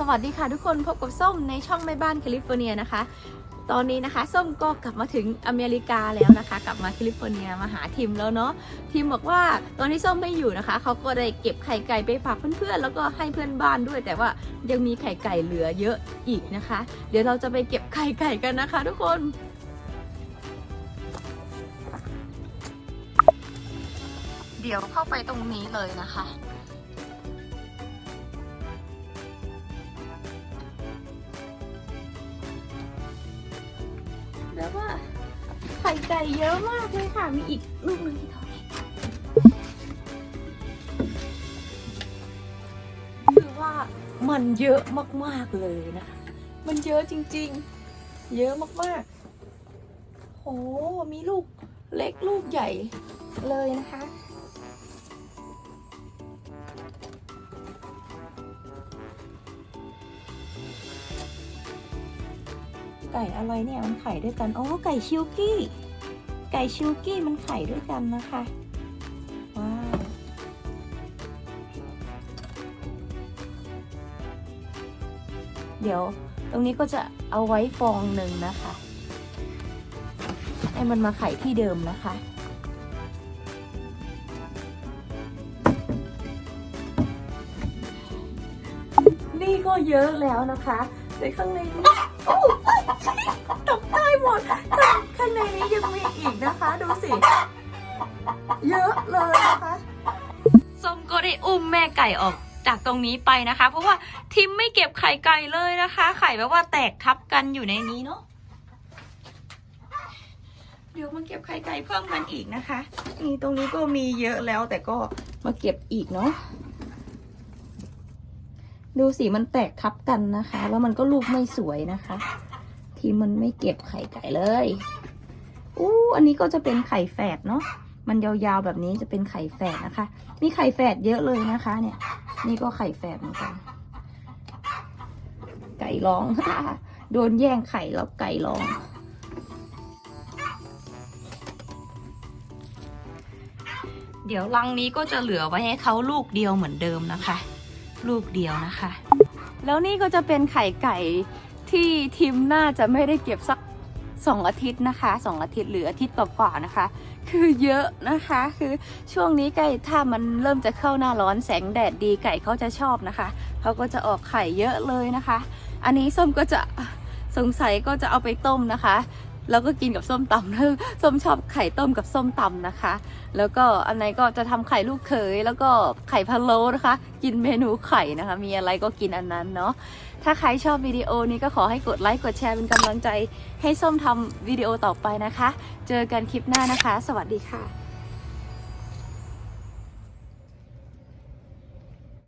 สวัสดีค่ะทุกคนพบกับส้มในช่องแม่บ้านแคลิฟอร์เนียนะคะ ตอนนี้นะคะส้มก็กลับมาถึงอเมริกาแล้วนะคะ กลับมาแคลิฟอร์เนียมาหาทิมแล้วเนาะทิมบอกว่าตอนที่ส้มไม่อยู่นะคะเขาก็ได้เก็บไข่ไก่ไปฝากเพื่อนๆแล้วก็ให้เพื่อนบ้านด้วย แต่ว่ายังมีไข่ไก่เหลือเยอะอีกนะคะ เดี๋ยวเราจะไปเก็บไข่ไก่กันนะคะ ทุกคนเดี๋ยวเข้าไปตรงนี้เลยนะคะ แล้วว่าไข่ไก่เยอะมากเลยค่ะ มีอีกลูกนึงที่ท้องคือว่ามันเยอะมากๆเลยนะคะ มันเยอะจริงๆ เยอะมากๆโหมีลูกเล็กลูกใหญ่เลยนะคะ ไก่อะไรเนี่ยมันไข่ด้วยกันโอ๋อไก่ชิลกี้ ไก่ชิลกี้มันไข่ด้วยกันนะคะว้าวเดี๋ยวตรงนี้ก็จะเอาไว้ฟองหนึ่งนะคะ ให้มันมาไข่ที่เดิมนะคะนี่ก็เยอะแล้วนะคะ แต่ข้างในนี้โอ้ตกใจหมด ข้างในนี้ยังมีอีกนะคะ ดูสิ เยอะเลยนะคะส้มก็ได้อุ้มแม่ไก่ออกจากตรงนี้ไปนะคะ เพราะว่าทิมไม่เก็บไข่ไก่เลยนะคะ ไข่แบบว่าแตกทับกันอยู่ในนี้เนาะเดี๋ยวมาเก็บไข่ไก่เพิ่มกันอีกนะคะ นี่ตรงนี้ก็มีเยอะแล้วแต่ก็มาเก็บอีกเนาะ ดูสิมันแตกทับกันนะคะ แล้วมันก็ลูกไม่สวยนะคะ ที่มันไม่เก็บไข่ไก่เลยอู้อันนี้ก็จะเป็นไข่แฝดเนาะมันยาวๆแบบนี้จะเป็นไข่แฝดนะคะ มีไข่แฝดเยอะเลยนะคะ เนี่ย นี่ก็ไข่แฝดเหมือนกัน ไก่ร้อง โดนแย่งไข่แล้วไก่ร้องเดี๋ยวรังนี้ก็จะเหลือไว้ให้เขาลูกเดียวเหมือนเดิมนะคะ ลูกเดียวนะคะ แล้วนี่ก็จะเป็นไข่ไก่ที่ทิมน่าจะไม่ได้เก็บสักสองอาทิตย์นะคะสองอาทิตย์หรืออาทิตย์กว่าๆนะคะ คือเยอะนะคะ คือช่วงนี้ไก่ถ้ามันเริ่มจะเข้าหน้าร้อนแสงแดดดีไก่เขาจะชอบนะคะเขาก็จะออกไข่เยอะเลยนะคะ อันนี้ส้มก็จะสงสัยก็จะเอาไปต้มนะคะ แล้วก็กินกับส้มตำส้มชอบไข่ต้มกับส้มตำนะคะ แล้วก็อันไหนก็จะทำไข่ลูกเขยแล้วก็ไข่พะโล้นะคะ กินเมนูไข่นะคะ มีอะไรก็กินอันนั้นเนาะถ้าใครชอบวิดีโอนี้ก็ขอให้กดไลค์กดแชร์เป็นกำลังใจ ให้ส้มทำวิดีโอต่อไปนะคะ เจอกันคลิปหน้านะคะ สวัสดีค่ะ